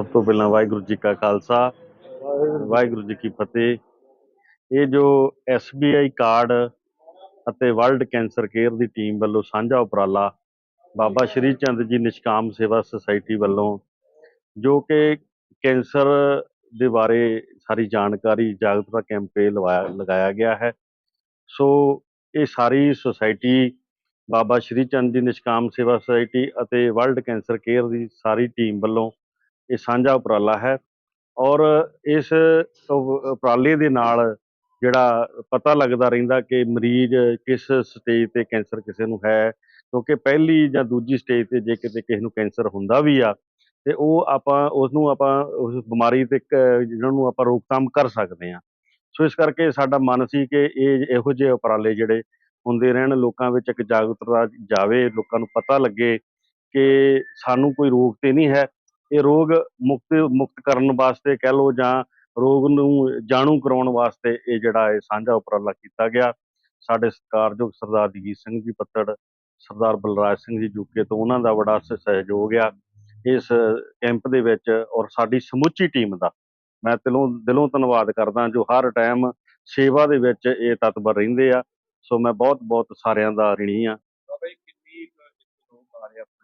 ਸਭ ਤੋਂ ਪਹਿਲਾਂ ਵਾਹਿਗੁਰੂ ਜੀ ਕਾ ਖਾਲਸਾ, ਵਾਹਿਗੁਰੂ ਜੀ ਕੀ ਫਤਿਹ। ਇਹ ਜੋ SBI ਕਾਰਡ ਅਤੇ ਵਰਲਡ ਕੈਂਸਰ ਕੇਅਰ ਦੀ ਟੀਮ ਵੱਲੋਂ ਸਾਂਝਾ ਉਪਰਾਲਾ ਬਾਬਾ ਸ਼੍ਰੀ ਚੰਦ ਜੀ ਨਿਸ਼ਕਾਮ ਸੇਵਾ ਸੁਸਾਇਟੀ ਵੱਲੋਂ, ਜੋ ਕਿ ਕੈਂਸਰ ਦੇ ਬਾਰੇ ਸਾਰੀ ਜਾਣਕਾਰੀ, ਜਾਗਰੂਕਤਾ ਕੈਂਪੇਨ ਲਵਾਇਆ ਲਗਾਇਆ ਗਿਆ ਹੈ। ਸੋ ਇਹ ਸਾਰੀ ਸੁਸਾਇਟੀ ਬਾਬਾ ਸ਼੍ਰੀ ਚੰਦ ਜੀ ਨਿਸ਼ਕਾਮ ਸੇਵਾ ਸੁਸਾਇਟੀ ਅਤੇ ਵਰਲਡ ਕੈਂਸਰ ਕੇਅਰ ਦੀ ਸਾਰੀ ਟੀਮ ਵੱਲੋਂ ਇਹ ਸਾਂਝਾ ਉਪਰਾਲਾ ਹੈ ਔਰ ਇਸ ਉਪਰਾਲੇ ਦੇ ਨਾਲ ਜਿਹੜਾ ਪਤਾ ਲੱਗਦਾ ਰਹਿੰਦਾ ਕਿ ਮਰੀਜ਼ ਕਿਸ ਸਟੇਜ ਤੇ ਕੈਂਸਰ ਕਿਸੇ ਨੂੰ ਹੈ, ਕਿਉਂਕਿ ਪਹਿਲੀ ਜਾਂ ਦੂਜੀ ਸਟੇਜ ਤੇ ਜੇ ਕਿਤੇ ਕਿਸੇ ਨੂੰ ਕੈਂਸਰ ਹੁੰਦਾ ਵੀ ਆ, ਤੇ ਉਹ ਆਪਾਂ ਉਸ ਨੂੰ ਆਪਾਂ, ਉਸ ਬਿਮਾਰੀ ਤੇ ਕ- ਜਿਹਨਾਂ ਨੂੰ ਆਪਾਂ ਰੋਕਥਾਮ ਕਰ ਸਕਦੇ ਹਾਂ। ਸੋ ਇਸ ਕਰਕੇ ਸਾਡਾ ਮਨ ਸੀ ਕਿ ਇਹ ਇਹੋ ਜਿਹੇ ਉਪਰਾਲੇ ਜਿਹੜੇ ਹੁੰਦੇ ਰਹਿਣ, ਲੋਕਾਂ ਵਿੱਚ ਇੱਕ ਜਾਗਰੂਕਤਾ ਜਾਵੇ, ਲੋਕਾਂ ਨੂੰ ਪਤਾ ਲੱਗੇ ਕਿ ਸਾਨੂੰ ਕੋਈ ਰੋਗ ਤੇ ਨਹੀਂ ਹੈ। ਇਹ ਰੋਗ ਮੁਕਤ ਮੁਕਤ ਕਰਨ ਵਾਸਤੇ ਕਹਿ ਲਓ ਜਾਂ ਰੋਗ ਨੂੰ ਜਾਣੂ ਕਰਾਉਣ ਵਾਸਤੇ ਇਹ ਜਿਹੜਾ ਇਹ ਸਾਂਝਾ ਉਪਰਾਲਾ ਕੀਤਾ ਗਿਆ। ਸਾਡੇ ਸਤਿਕਾਰਯੋਗ ਸਰਦਾਰ ਜਗੀਰ ਸਿੰਘ ਜੀ ਪੱਤੜ, ਸਰਦਾਰ ਬਲਰਾਜ ਸਿੰਘ ਜੀ ਜੁਕੇ ਤੋਂ, ਉਹਨਾਂ ਦਾ ਬੜਾ ਸ- ਸਹਿਯੋਗ ਆ ਇਸ ਕੈਂਪ ਦੇ ਵਿੱਚ ਔਰ ਸਾਡੀ ਸਮੁੱਚੀ ਟੀਮ ਦਾ। ਮੈਂ ਦਿਲੋਂ ਦਿਲੋਂ ਧੰਨਵਾਦ ਕਰਦਾ ਜੋ ਹਰ ਟਾਈਮ ਸੇਵਾ ਦੇ ਵਿੱਚ ਇਹ ਤਤਪਰ ਰਹਿੰਦੇ ਆ। ਸੋ ਮੈਂ ਬਹੁਤ ਬਹੁਤ ਸਾਰਿਆਂ ਦਾ ਰਿਣੀ ਆ ਬਾਬਾ ਜੀ ਕਿੰਨੀ ਕੁ ਇੱਥੇ ਲੋਕ ਆ ਰਹੇ ਆ ਆਪਣੇ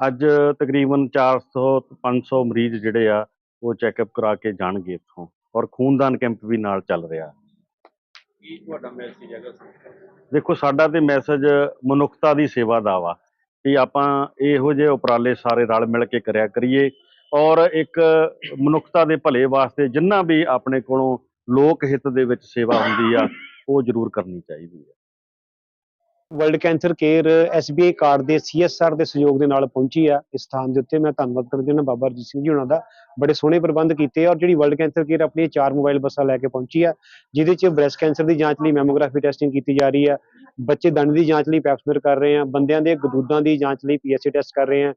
ਅੱਜ ਤਕਰੀਬਨ 400 ਤੋਂ 500 ਮਰੀਜ਼ ਜਿਹੜੇ ਆ ਉਹ ਚੈੱਕਅਪ ਕਰਾ ਕੇ ਜਾਣਗੇ ਇੱਥੋਂ ਔਰ ਖੂਨਦਾਨ ਕੈਂਪ ਵੀ ਨਾਲ ਚੱਲ ਰਿਹਾ ਕੀ ਤੁਹਾਡਾ ਮੈਸੇਜ ਹੈਗਾ? ਦੇਖੋ ਸਾਡਾ ਤੇ ਮੈਸੇਜ ਮਨੁੱਖਤਾ ਦੀ ਸੇਵਾ ਦਾ ਵਾ ਕਿ ਆਪਾਂ ਇਹੋ ਜਿਹੇ ਉਪਰਾਲੇ ਸਾਰੇ ਰਲ ਮਿਲ ਕੇ ਕਰਿਆ ਕਰੀਏ ਔਰ ਇੱਕ ਮਨੁੱਖਤਾ ਦੇ ਭਲੇ ਵਾਸਤੇ ਜਿੰਨਾ ਵੀ ਆਪਣੇ ਕੋਲੋਂ ਲੋਕ ਹਿੱਤ ਦੇ ਵਿੱਚ ਸੇਵਾ ਹੁੰਦੀ ਆ ਉਹ ਜ਼ਰੂਰ ਕਰਨੀ ਚਾਹੀਦੀ ਹੈ world cancer care SBI card ਦੇ CSR ਦੇ ਸਹਿਯੋਗ ਦੇ ਨਾਲ ਪਹੁੰਚੀ ਆ। ਇਸ ਸਥਾਨ ਦੇ ਉੱਤੇ ਮੈਂ ਧੰਨਵਾਦ ਕਰਦਾ ਹਾਂ ਬਾਬਾ ਅਰਜੀਤ ਸਿੰਘ ਜੀ ਉਹਨਾਂ ਦਾ। ਬੜੇ ਸੋਹਣੇ ਪ੍ਰਬੰਧ ਕੀਤੇ ਆ ਔਰ ਜਿਹੜੀ ਵਰਲਡ ਕੈਂਸਰ ਕੇਅਰ ਆਪਣੀ ਇਹ ਚਾਰ ਮੋਬਾਈਲ ਬੱਸਾਂ ਲੈ ਕੇ ਪਹੁੰਚੀ ਆ, ਜਿਹਦੇ 'ਚ ਬ੍ਰੈਸਟ ਕੈਂਸਰ ਦੀ ਜਾਂਚ ਲਈ ਮੈਮੋਗ੍ਰਾਫੀ ਟੈਸਟਿੰਗ ਕੀਤੀ ਜਾ ਰਹੀ ਆ। ਬੱਚੇ ਦੰਦ ਦੀ ਜਾਂਚ ਲਈ ਪੈਪਸਮੀਅਰ ਕਰ ਰਹੇ ਆ, ਬੰਦਿਆਂ ਦੇ ਗਦੂਦਾਂ ਦੀ ਜਾਂਚ ਲਈ PSA ਟੈਸਟ ਕਰ ਰਹੇ ਆ।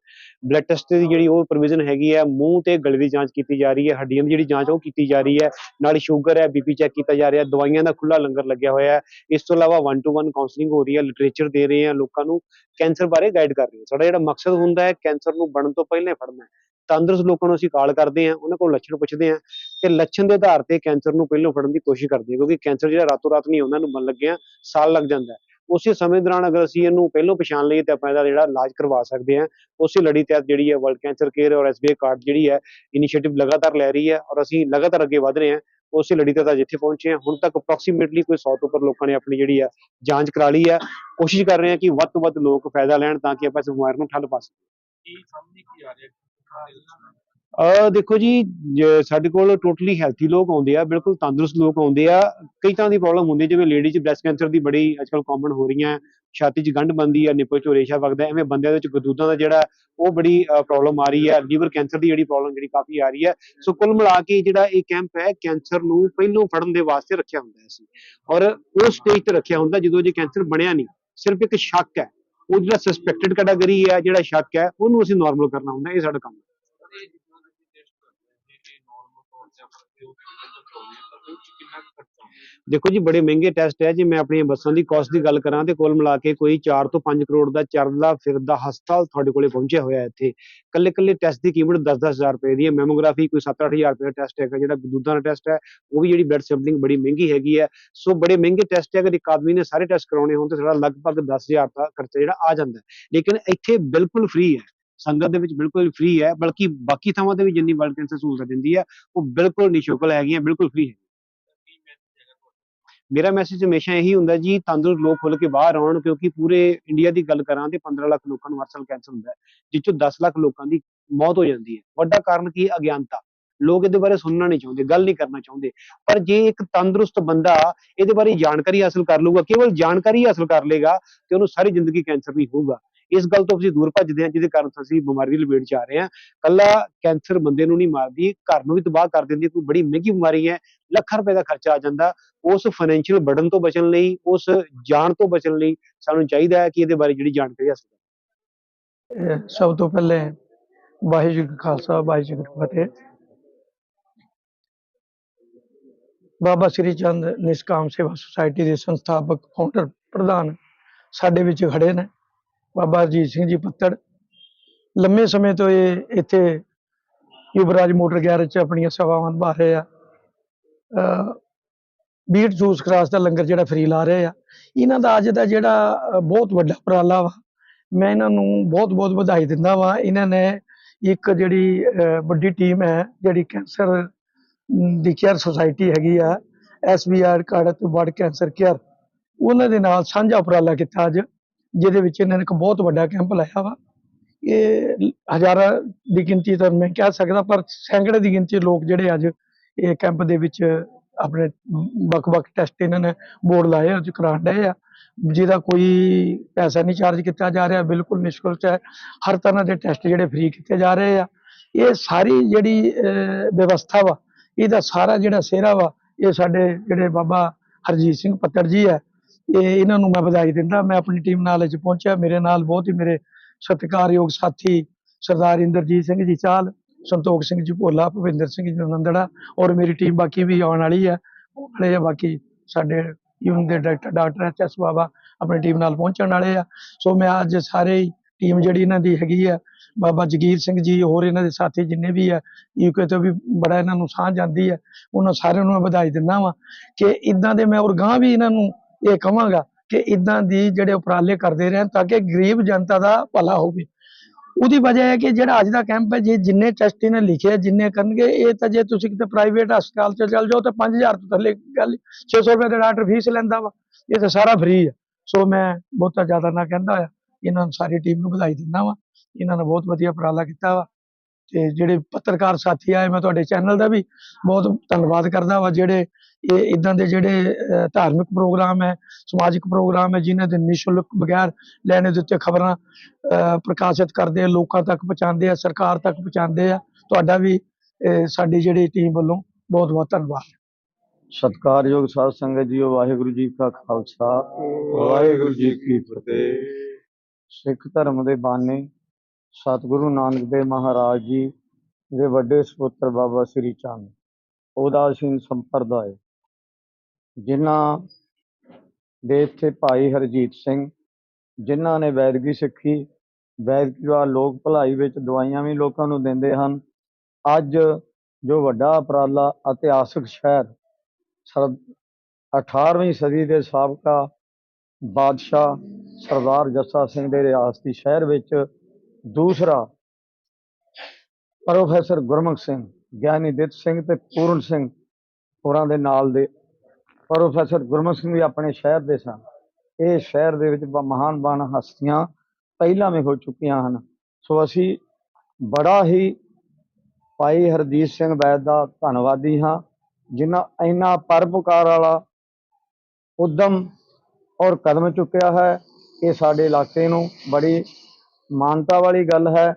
ਬਲੱਡ ਟੈਸਟ ਦੀ ਜਿਹੜੀ ਉਹ ਪ੍ਰੋਵੀਜ਼ਨ ਹੈਗੀ ਆ, ਮੂੰਹ ਤੇ ਗਲੇ ਦੀ ਜਾਂਚ ਕੀਤੀ ਜਾ ਰਹੀ ਹੈ, ਹੱਡੀਆਂ ਦੀ ਜਿਹੜੀ ਜਾਂਚ ਉਹ ਕੀਤੀ ਜਾ ਰਹੀ ਹੈ, ਨਾਲ ਸ਼ੂਗਰ ਹੈ ਬੀਪੀ ਚੈੱਕ ਕੀਤਾ ਜਾ ਰਿਹਾ, ਦਵਾਈਆਂ ਦਾ ਖੁੱਲਾ ਲੰਗਰ ਲੱਗਿਆ ਹੋਇਆ ਹੈ। ਇਸ ਤੋਂ ਇਲਾਵਾ 1 ਟੂ 1 ਕਾਉਂਸਲਿੰਗ ਹੋ ਰਹੀ ਹੈ ਲਿਟਰੇਚਰ ਦੇ ਰਹੇ ਆ, ਲੋਕਾਂ ਨੂੰ ਕੈਂਸਰ ਬਾਰੇ ਗਾਈਡ ਕਰ ਰਹੇ ਹਾਂ ਸਾਡਾ ਜਿਹੜਾ ਮਕਸਦ ਹੁੰਦਾ ਹੈ, ਕੈਂਸਰ ਨੂੰ ਬਣਨ ਤੋਂ ਪਹਿਲਾਂ ਹੀ ਫੜਨਾ ਹੈ। ਤੰਦਰੁਸਤ ਲੋਕਾਂ ਨੂੰ ਅਸੀਂ ਕਾਲ ਕਰਦੇ ਹਾਂ, ਉਹਨਾਂ ਕੋਲ ਲੱਛਣ ਪੁੱਛਦੇ ਹਾਂ ਤੇ ਲੱਛਣ ਦੇ ਆਧਾਰ ਤੇ ਕੈਂਸਰ ਨੂੰ ਪਹਿਲਾਂ ਫੜਨ ਦੀ ਕੋਸ਼ਿਸ਼ ਕਰਦੇ ਹਾਂ, ਕਿਉਂਕਿ ਕੈਂਸਰ ਜਿਹੜਾ ਰਾਤੋਂ ਰਾਤ ਨਹੀਂ ਆਉਂਦਾ ਨੂੰ ਮਨ ਲੱਗਿਆ ਸਾਲ ਲੱਗ ਜਾਂਦਾ ਹੈ। ਉਸੇ ਸਮੇਂ ਦੌਰਾਨ ਅਗਰ ਅਸੀਂ ਇਹਨੂੰ ਪਹਿਲਾਂ ਪਛਾਣ ਲਈਏ ਤਾਂ ਆਪਾਂ ਇਹਦਾ ਜਿਹੜਾ ਇਲਾਜ ਕਰਵਾ ਸਕਦੇ ਹਾਂ। ਉਸੇ ਲੜੀ ਤਹਿਤ ਜਿਹੜੀ ਹੈ ਵਰਲਡ ਕੈਂਸਰ ਕੇਅਰ ਔਰ ਐਸਬੀਆਈ ਕਾਰਡ ਜਿਹੜੀ ਹੈ ਇਨੀਸ਼ੀਏਟਿਵ ਲਗਾਤਾਰ ਲੈ ਰਹੀ ਹੈ ਔਰ ਅਸੀਂ ਲਗਾਤਾਰ ਅੱਗੇ ਵਧ ਰਹੇ ਹਾਂ। ਉਸੇ ਲੜੀ ਤਹਿਤ ਅੱਜ ਇੱਥੇ ਪਹੁੰਚੇ ਹਾਂ। ਹੁਣ ਤੱਕ ਅਪਰੋਕਸੀਮੇਟਲੀ ਕੋਈ 100 ਤੋਂ ਉੱਪਰ ਲੋਕਾਂ ਨੇ ਆਪਣੀ ਜਿਹੜੀ ਹੈ ਜਾਂਚ ਕਰਾ ਲਈ ਹੈ। ਕੋਸ਼ਿਸ਼ ਕਰ ਰਹੇ ਹਾਂ ਕਿ ਵੱਧ ਤੋਂ ਵੱਧ ਲੋਕ ਫਾਇਦਾ ਲੈਣ ਤਾਂ ਕਿ ਆਪਾਂ ਇਸ ਬਿਮਾਰੀ ਨੂੰ ਠੱਲ ਪਾ ਸਕੀਏ। ਕੀ ਸਾਹਮਣੇ ਕੀ ਆ ਰਿਹਾ ਕਿਹਦੇ ਦੇਖੋ ਜੀ ਜ- ਸਾਡੇ ਕੋਲ ਟੋਟਲੀ ਹੈਲਥੀ ਲੋਕ ਆਉਂਦੇ ਆ ਬਿਲਕੁਲ ਤੰਦਰੁਸਤ ਲੋਕ ਆਉਂਦੇ ਆ ਕਈ ਤਰ੍ਹਾਂ ਦੀ ਪ੍ਰੋਬਲਮ ਹੁੰਦੀ ਹੈ, ਜਿਵੇਂ ਲੇਡੀ 'ਚ ਬ੍ਰੈਸਟ ਕੈਂਸਰ ਦੀ ਬੜੀ ਅੱਜਕੱਲ ਕਾਮਨ ਹੋ ਰਹੀਆਂ ਛਾਤੀ 'ਚ ਗੰਢ ਬਣਦੀ ਆ ਨਿੱਪਲ 'ਚੋਂ ਰੇਸ਼ਾ ਵਗਦਾ ਐਵੇਂ ਬੰਦਿਆਂ ਦੇ ਵਿੱਚ ਗਦੂਦਾਂ ਦਾ ਜਿਹੜਾ ਉਹ ਬੜੀ ਪ੍ਰੋਬਲਮ ਆ ਰਹੀ ਹੈ ਲੀਵਰ ਕੈਂਸਰ ਦੀ ਜਿਹੜੀ ਪ੍ਰੋਬਲਮ ਜਿਹੜੀ ਕਾਫੀ ਆ ਰਹੀ ਹੈ ਸੋ ਕੁੱਲ ਮਿਲਾ ਕੇ ਜਿਹੜਾ ਇਹ ਕੈਂਪ ਹੈ ਕੈਂਸਰ ਨੂੰ ਪਹਿਲੋਂ ਫੜਨ ਦੇ ਵਾਸਤੇ ਰੱਖਿਆ ਹੁੰਦਾ ਹੈ ਅਸੀਂ ਔਰ ਉਹ ਸਟੇਜ ਤੇ ਰੱਖਿਆ ਹੁੰਦਾ ਜਦੋਂ ਜੇ ਕੈਂਸਰ ਬਣਿਆ ਨਹੀਂ ਸਿਰਫ ਇੱਕ ਸ਼ੱਕ ਹੈ ਉਹ ਜਿਹੜਾ ਸਸਪੈਕਟਡ ਕੈਟਾਗਰੀ ਹੈ ਜਿਹੜਾ ਸ਼ੱਕ ਹੈ ਉਹਨੂੰ ਅਸੀਂ ਨਾਰਮਲ ਕਰਨਾ ਹੁੰਦਾ ਇਹ ਸਾਡਾ ਕੰਮ ਹੈ। ਦੇਖੋ ਜੀ, ਬੜੇ ਮਹਿੰਗੇ ਟੈਸਟ ਹੈ ਜੇ, ਮੈਂ ਆਪਣੀਆਂ ਬੱਸਾਂ ਦੀ ਕਾਸਟ ਦੀ ਗੱਲ ਕਰਾਂ ਤੇ ਕੁੱਲ ਮਿਲਾ ਕੇ ਕੋਈ 4 ਤੋਂ 5 ਕਰੋੜ ਦਾ ਚੱਲਦਾ ਫਿਰਦਾ ਹਸਪਤਾਲ ਤੁਹਾਡੇ ਕੋਲੇ ਪਹੁੰਚਿਆ ਹੋਇਆ ਇੱਥੇ। ਕੱਲੇ ਕੱਲੇ ਟੈਸਟ ਦੀ ਕੀਮਤ 10-10 ਹਜ਼ਾਰ ਰੁਪਏ ਦੀ ਹੈ। ਮੈਮੋਗ੍ਰਾਫੀ ਕੋਈ 7-8 ਹਜ਼ਾਰ ਰੁਪਏ ਦਾ ਟੈਸਟ ਹੈਗਾ, ਜਿਹੜਾ ਦੁੱਧਾਂ ਦਾ ਟੈਸਟ ਹੈ, ਉਹ ਵੀ ਜਿਹੜੀ ਬਲੱਡ ਸੈਂਪਲਿੰਗ ਬੜੀ ਮਹਿੰਗੀ ਹੈਗੀ ਹੈ। ਸੋ ਬੜੇ ਮਹਿੰਗੇ ਟੈਸਟ ਹੈ, ਅਗਰ ਇੱਕ ਆਦਮੀ ਨੇ ਸਾਰੇ ਟੈਸਟ ਕਰਾਉਣੇ ਹੋਣ ਤੇ ਸਾਡਾ ਲਗਭਗ 10000 ਦਾ ਖਰਚਾ ਜਿਹੜਾ ਆ ਜਾਂਦਾ ਲੇਕਿਨ ਇੱਥੇ ਬਿਲਕੁਲ ਫ੍ਰੀ ਹੈ। ਸੰਗਤ ਦੇ ਵਿੱਚ ਬਿਲਕੁਲ ਫ੍ਰੀ ਹੈ, ਬਲਕਿ ਬਾਕੀ ਥਾਵਾਂ ਤੇ ਵੀ ਜਿੰਨੀ ਬਲਡ ਕੈਂਸਰ ਸਹੂਲਤ ਦਿੰਦੀ ਹੈ, ਉਹ ਬਿਲਕੁਲ ਨਿਸ਼ੁਲਕ ਹੈਗੀਆਂ, ਬਿਲਕੁਲ ਫ੍ਰੀ ਹੈ ਕੀ ਮੈਸੇਜ ਹੈਗਾ ਤੁਹਾਡਾ ਮੇਰਾ ਮੈਸੇਜ ਹਮੇਸ਼ਾ ਇਹੀ ਹੁੰਦਾ ਜੀ, ਤੰਦਰੁਸਤ ਲੋਕ ਖੁੱਲ ਕੇ ਬਾਹਰ ਆਉਣ ਕਿਉਂਕਿ ਪੂਰੇ ਇੰਡੀਆ ਦੀ ਗੱਲ ਕਰਾਂ ਤੇ 15 ਲੱਖ ਲੋਕਾਂ ਨੂੰ ਹਰ ਸਾਲ ਕੈਂਸਰ ਹੁੰਦਾ ਜਿਸ ਚੋਂ 10 ਲੱਖ ਲੋਕਾਂ ਦੀ ਮੌਤ ਹੋ ਜਾਂਦੀ ਹੈ। ਵੱਡਾ ਕਾਰਨ ਕੀ ਹੈ? ਅਗਿਆਨਤਾ। ਲੋਕ ਇਹਦੇ ਬਾਰੇ ਸੁਣਨਾ ਨਹੀਂ ਚਾਹੁੰਦੇ, ਗੱਲ ਨਹੀਂ ਕਰਨਾ ਚਾਹੁੰਦੇ। ਪਰ ਜੇ ਇੱਕ ਤੰਦਰੁਸਤ ਬੰਦਾ ਇਹਦੇ ਬਾਰੇ ਜਾਣਕਾਰੀ ਹਾਸਲ ਕਰ ਲਊਗਾ, ਕੇਵਲ ਜਾਣਕਾਰੀ ਹਾਸਲ ਕਰ ਲੇਗਾ ਤੇ ਉਹਨੂੰ ਸਾਰੀ ਜ਼ਿੰਦਗੀ ਕੈਂਸਰ ਨਹੀਂ ਹੋਊਗਾ। ਇਸ ਗੱਲ ਤੋਂ ਅਸੀਂ ਦੂਰ ਭੱਜਦੇ ਹਾਂ, ਜਿਹਦੇ ਕਾਰਨ ਅਸੀਂ ਬਿਮਾਰੀ ਦੀ ਲਪੇਟ ਚ ਆ ਰਹੇ ਹਾਂ। ਕੱਲਾ ਕੈਂਸਰ ਬੰਦੇ ਨੂੰ ਨਹੀਂ ਮਾਰਦੀ, ਘਰ ਨੂੰ ਵੀ ਤਬਾਹ ਕਰ ਦਿੰਦੀ ਹੈ, ਕੋਈ ਬੜੀ ਮਹਿੰਗੀ ਬਿਮਾਰੀ ਹੈ, ਲੱਖਾਂ ਰੁਪਏ ਦਾ ਖਰਚਾ ਆ ਜਾਂਦਾ। ਉਸ ਫਾਈਨੈਂਸ਼ੀਅਲ ਬਰਡਨ ਤੋਂ ਬਚਣ ਲਈ, ਉਸ ਜਾਨ ਤੋਂ ਬਚਣ ਲਈ ਸਾਨੂੰ ਚਾਹੀਦਾ ਹੈ ਕਿ ਇਹਦੇ ਬਾਰੇ ਜਿਹੜੀ ਜਾਣਕਾਰੀ ਹਾਸਲ ਸਭ ਤੋਂ ਪਹਿਲੇ ਵਾਹਿਗੁਰੂ ਜੀ ਕਾ ਖਾਲਸਾ, ਵਾਹਿਗੁਰੂ ਜੀ ਕੀ ਫਤਿਹ। ਬਾਬਾ ਸ੍ਰੀ ਚੰਦ ਨਿਸ਼ਕਾਮ ਸੇਵਾ ਸੁਸਾਇਟੀ ਦੇ ਸੰਸਥਾਪਕ ਫਾਊਂਡਰ ਪ੍ਰਧਾਨ ਸਾਡੇ ਵਿੱਚ ਖੜੇ ਨੇ। ਬਾਬਾ ਅਜੀਤ ਸਿੰਘ ਜੀ ਪੱਤੜ। ਲੰਮੇ ਸਮੇਂ ਤੋਂ ਇਹ ਇੱਥੇ ਯੁਵਰਾਜ ਮੋਟਰ ਗੈਰੇਜ 'ਚ ਆਪਣੀਆਂ ਸੇਵਾਵਾਂ ਨਿਭਾ ਰਹੇ ਆ। ਬੀਟ ਜੂਸ ਕਰਾਸ ਦਾ ਲੰਗਰ ਜਿਹੜਾ ਫਰੀ ਲਾ ਰਹੇ ਆ। ਇਹਨਾਂ ਦਾ ਅੱਜ ਦਾ ਜਿਹੜਾ ਬਹੁਤ ਵੱਡਾ ਉਪਰਾਲਾ ਵਾ। ਮੈਂ ਇਹਨਾਂ ਨੂੰ ਬਹੁਤ ਬਹੁਤ ਵਧਾਈ ਦਿੰਦਾ ਵਾ। ਇਹਨਾਂ ਨੇ ਇੱਕ ਜਿਹੜੀ ਵੱਡੀ ਟੀਮ ਹੈ, ਜਿਹੜੀ ਕੈਂਸਰ ਦੀ ਕੇਅਰ ਸੁਸਾਇਟੀ ਹੈਗੀ ਆ ਐਸਬੀਆਰ ਕਾਰਡ ਤੇ ਬਲੱਡ ਕੈਂਸਰ ਕੇਅਰ ਉਹਨਾਂ ਦੇ ਨਾਲ ਸਾਂਝਾ ਉਪਰਾਲਾ ਕੀਤਾ ਅੱਜ। ਜਿਹਦੇ ਵਿੱਚ ਇਹਨਾਂ ਨੇ ਇੱਕ ਬਹੁਤ ਵੱਡਾ ਕੈਂਪ ਲਾਇਆ ਵਾ। ਇਹ ਹਜ਼ਾਰਾਂ ਦੀ ਗਿਣਤੀ ਤਾਂ ਮੈਂ ਕਹਿ ਸਕਦਾ ਪਰ ਸੈਂਕੜੇ ਦੀ ਗਿਣਤੀ ਲੋਕ ਜਿਹੜੇ ਅੱਜ ਇਹ ਕੈਂਪ ਦੇ ਵਿੱਚ ਆਪਣੇ ਵੱਖ-ਵੱਖ ਟੈਸਟ ਇਹਨਾਂ ਨੇ ਬੋਰਡ ਲਾਏ ਆ, ਉਹ 'ਚ ਡਏ ਆ। ਜਿਹਦਾ ਕੋਈ ਪੈਸਾ ਨਹੀਂ ਚਾਰਜ ਕੀਤਾ ਜਾ ਰਿਹਾ ਬਿਲਕੁਲ ਨਿਸ਼ਕੁਲਕ ਹੈ। ਹਰ ਤਰ੍ਹਾਂ ਦੇ ਟੈਸਟ ਜਿਹੜੇ ਫ੍ਰੀ ਕੀਤੇ ਜਾ ਰਹੇ ਆ। ਇਹ ਸਾਰੀ ਜਿਹੜੀ ਵਿਵਸਥਾ ਵਾ ਇਹਦਾ ਸਾਰਾ ਜਿਹੜਾ ਸਿਹਰਾ ਵਾ ਇਹ ਸਾਡੇ ਜਿਹੜੇ ਬਾਬਾ ਹਰਜੀਤ ਸਿੰਘ ਪੱਤਰ ਜੀ ਹੈ ਇਹ ਇਹਨਾਂ ਨੂੰ ਮੈਂ ਵਧਾਈ ਦਿੰਦਾ। ਮੈਂ ਆਪਣੀ ਟੀਮ ਨਾਲ ਅੱਜ ਪਹੁੰਚਿਆ। ਮੇਰੇ ਨਾਲ ਬਹੁਤ ਹੀ ਮੇਰੇ ਸਤਿਕਾਰਯੋਗ ਸਾਥੀ ਸਰਦਾਰ ਇੰਦਰਜੀਤ ਸਿੰਘ ਜੀ, ਚਾਲ, ਸੰਤੋਖ ਸਿੰਘ ਜੀ, ਭੋਲਾ, ਭੁਪਿੰਦਰ ਸਿੰਘ ਜੀ, ਨੰਦੜਾ ਔਰ ਮੇਰੀ ਟੀਮ ਬਾਕੀ ਵੀ ਆਉਣ ਵਾਲੀ ਹੈ। ਆਉਣ ਵਾਲੇ ਆ ਬਾਕੀ ਸਾਡੇ ਯੂਨ ਦੇ director, doctor H S Baba ਆਪਣੀ ਟੀਮ ਨਾਲ ਪਹੁੰਚਣ ਵਾਲੇ ਆ। ਸੋ ਮੈਂ ਅੱਜ ਸਾਰੇ ਟੀਮ ਜਿਹੜੀ ਇਹਨਾਂ ਦੀ ਹੈਗੀ ਆ, ਬਾਬਾ ਜਗੀਰ ਸਿੰਘ ਜੀ, ਹੋਰ ਇਹਨਾਂ ਦੇ ਸਾਥੀ ਜਿੰਨੇ ਵੀ ਆ ਯੂਕੇ ਤੋਂ ਵੀ ਬੜਾ ਇਹਨਾਂ ਨੂੰ ਸਾਂਝ ਜਾਂਦੀ ਹੈ ਉਹਨਾਂ ਸਾਰਿਆਂ ਨੂੰ ਮੈਂ ਵਧਾਈ ਦਿੰਦਾ ਵਾਂ ਕਿ ਇਦਾਂ ਦੇ ਮੈਂ ਔਰ ਗਾਂ ਵੀ ਇਹਨਾਂ ਨੂੰ ਇਹ ਕਹਾਂਗਾ ਕਿ ਇਦਾਂ ਦੀ ਜਿਹੜੇ ਉਪਰਾਲੇ ਕਰਦੇ ਰਹਿਣ ਤਾਂ ਕਿ ਗਰੀਬ ਜਨਤਾ ਦਾ ਭਲਾ ਹੋਵੇ। ਉਹਦੀ ਵਜ੍ਹਾ ਹੈ ਕਿ ਜਿਹੜਾ ਅੱਜ ਦਾ ਕੈਂਪ ਹੈ, ਜੇ ਜਿੰਨੇ ਟੈਸਟ ਇਹਨੇ ਲਿਖਿਆ ਜਿੰਨੇ ਕਰਨਗੇ, ਇਹ ਤਾਂ ਜੇ ਤੁਸੀਂ ਕਿਤੇ ਪ੍ਰਾਈਵੇਟ ਹਸਪਤਾਲ 'ਚ ਚੱਲ ਜਾਓ ਤਾਂ 5000 ਤੋਂ ਥੱਲੇ ਗੱਲ 600 ਰੁਪਏ ਦਾ ਡਾਕਟਰ ਫੀਸ ਲੈਂਦਾ ਵਾ। ਇਹ ਤਾਂ ਸਾਰਾ ਫ੍ਰੀ ਹੈ ਸੋ ਮੈਂ ਬਹੁਤਾ ਜ਼ਿਆਦਾ ਨਾ ਕਹਿੰਦਾ ਹੋਇਆ। ਇਹਨਾਂ ਨੂੰ ਸਾਰੀ ਟੀਮ ਨੂੰ ਵਧਾਈ ਦਿੰਦਾ ਵਾ। ਇਹਨਾਂ ਨੇ ਬਹੁਤ ਵਧੀਆ ਉਪਰਾਲਾ ਕੀਤਾ ਵਾ। ਤੇ ਜਿਹੜੇ ਪੱਤਰਕਾਰ ਸਾਥੀ ਆਏ, ਮੈਂ ਤੁਹਾਡੇ ਚੈਨਲ ਦਾ ਵੀ ਬਹੁਤ ਧੰਨਵਾਦ ਕਰਦਾ ਵਾ, ਜਿਹੜੇ ਇਹ ਇਦਾਂ ਦੇ ਜਿਹੜੇ ਧਾਰਮਿਕ ਪ੍ਰੋਗਰਾਮ ਹੈ, ਸਮਾਜਿਕ ਪ੍ਰੋਗਰਾਮ ਹੈ, ਜਿਨ੍ਹਾਂ ਦੇ ਨਿਸ਼ੁਲਕ ਬਗੈਰ ਲੈਣੇ ਦੇ ਉੱਤੇ ਖਬਰਾਂ ਪ੍ਰਕਾਸ਼ਿਤ ਕਰਦੇ ਆ, ਲੋਕਾਂ ਤੱਕ ਪਹੁੰਚਾਉਂਦੇ ਆ, ਸਰਕਾਰ ਤੱਕ ਪਹੁੰਚਾਉਂਦੇ ਆ, ਤੁਹਾਡਾ ਵੀ ਸਾਡੀ ਜਿਹੜੀ ਟੀਮ ਵੱਲੋਂ ਬਹੁਤ ਬਹੁਤ ਧੰਨਵਾਦ। ਸਤਿਕਾਰਯੋਗ ਸਾਧ ਸੰਗਤ ਜੀਓ, ਵਾਹਿਗੁਰੂ ਜੀ ਕਾ ਖਾਲਸਾ, ਵਾਹਿਗੁਰੂ ਜੀ ਕੀ ਫਤਿਹ। ਸਿੱਖ ਧਰਮ ਦੇ ਬਾਨੀ ਸਤਿਗੁਰੂ ਨਾਨਕ ਦੇਵ ਮਹਾਰਾਜ ਜੀ ਦੇ ਵੱਡੇ ਸੁਪੁੱਤਰ ਬਾਬਾ ਸ੍ਰੀ ਚੰਦ, ਉਦਾਸੀਨ ਸੰਪਰਦਾਇ, ਜਿਨ੍ਹਾਂ ਦੇ ਇੱਥੇ ਭਾਈ ਹਰਜੀਤ ਸਿੰਘ, ਜਿਨ੍ਹਾਂ ਨੇ ਵੈਦਗੀ ਸਿੱਖੀ ਵੈਦਗੀ ਦਾ ਲੋਕ ਭਲਾਈ ਵਿੱਚ ਦਵਾਈਆਂ ਵੀ ਲੋਕਾਂ ਨੂੰ ਦਿੰਦੇ ਹਨ। ਅੱਜ ਜੋ ਵੱਡਾ ਉਪਰਾਲਾ ਇਤਿਹਾਸਕ ਸ਼ਹਿਰ, ਸਰ 18ਵੀਂ ਸਦੀ ਦੇ ਸਾਬਕਾ ਬਾਦਸ਼ਾਹ ਸਰਦਾਰ ਜੱਸਾ ਸਿੰਘ ਦੇ ਰਿਆਸਤੀ ਸ਼ਹਿਰ ਵਿੱਚ ਦੂਸਰਾ ਪ੍ਰੋਫੈਸਰ ਗੁਰਮੁਖ ਸਿੰਘ, ਗਿਆਨੀ ਦਿੱਤ ਸਿੰਘ ਤੇ ਪੂਰਨ ਸਿੰਘ ਹੋਰਾਂ ਦੇ ਨਾਲ ਦੇ ਪ੍ਰੋਫੈਸਰ ਗੁਰਮੁਖ ਸਿੰਘ ਵੀ ਆਪਣੇ ਸ਼ਹਿਰ ਦੇ ਸਨ। ਇਹ ਸ਼ਹਿਰ ਦੇ ਵਿੱਚ ਮਹਾਨ ਮਹਾਨ ਹਸਤੀਆਂ ਪਹਿਲਾਂ ਵੀ ਹੋ ਚੁੱਕੀਆਂ ਹਨ। ਸੋ ਅਸੀਂ ਬੜਾ ਹੀ ਭਾਈ ਹਰਜੀਤ ਸਿੰਘ ਵੈਦ ਦਾ ਧੰਨਵਾਦੀ ਹਾਂ, ਜਿਨ੍ਹਾਂ ਇੰਨਾ ਪਰਪਕਾਰ ਵਾਲਾ ਉਦਮ ਔਰ ਕਦਮ ਚੁੱਕਿਆ ਹੈ। ਇਹ ਸਾਡੇ ਇਲਾਕੇ ਨੂੰ ਬੜੀ ਮਾਨਤਾ ਵਾਲੀ ਗੱਲ ਹੈ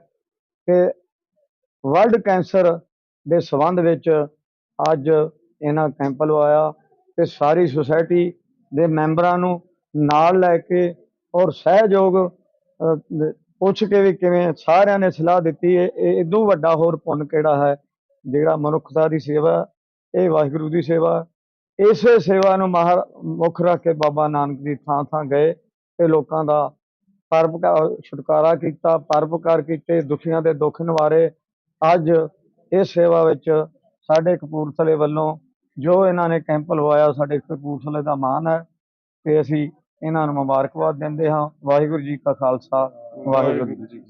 ਕਿ ਵਰਲਡ ਕੈਂਸਰ ਦੇ ਸੰਬੰਧ ਵਿੱਚ ਅੱਜ ਇਹਨਾਂ ਕੈਂਪ ਲਵਾਇਆ ਤੇ ਸਾਰੀ ਸੁਸਾਇਟੀ ਦੇ ਮੈਂਬਰਾਂ ਨੂੰ ਨਾਲ ਲੈ ਕੇ ਔਰ ਸਹਿਯੋਗ ਪੁੱਛ ਕੇ ਵੀ ਕਿਵੇਂ ਸਾਰਿਆਂ ਨੇ ਸਲਾਹ ਦਿੱਤੀ। ਹੈ ਇਹ ਇਦੋਂ ਵੱਡਾ ਹੋਰ ਪੁੰਨ ਕਿਹੜਾ ਹੈ ਜਿਹੜਾ ਮਨੁੱਖਤਾ ਦੀ ਸੇਵਾ ਇਹ ਵਾਹਿਗੁਰੂ ਦੀ ਸੇਵਾ ਇਸੇ ਸੇਵਾ ਨੂੰ ਮਾਹਰ ਮੁੱਖ ਰੱਖ ਕੇ ਬਾਬਾ ਨਾਨਕ ਦੀ ਥਾਂ ਥਾਂ ਗਏ ਤੇ ਲੋਕਾਂ ਦਾ ਪਰਪਕਾਰ ਛੁਟਕਾਰਾ ਕੀਤਾ ਪਰਪਕਾਰ ਕੀਤੇ, ਦੁਖੀਆਂ ਦੇ ਦੁੱਖ ਨਿਵਾਰੇ, ਅੱਜ ਇਸ ਸੇਵਾ ਵਿੱਚ ਸਾਡੇ ਕਪੂਰਥਲੇ ਵੱਲੋਂ ਜੋ ਇਹਨਾਂ ਨੇ ਕੈਂਪ ਲਵਾਇਆ, ਸਾਡੇ ਕਪੂਰਥਲੇ ਦਾ ਮਾਣ ਹੈ ਤੇ ਅਸੀਂ ਇਹਨਾਂ ਨੂੰ ਮੁਬਾਰਕਬਾਦ ਦਿੰਦੇ ਹਾਂ। ਵਾਹਿਗੁਰੂ ਜੀ ਕਾ ਖਾਲਸਾ, ਵਾਹਿਗੁਰੂ ਜੀ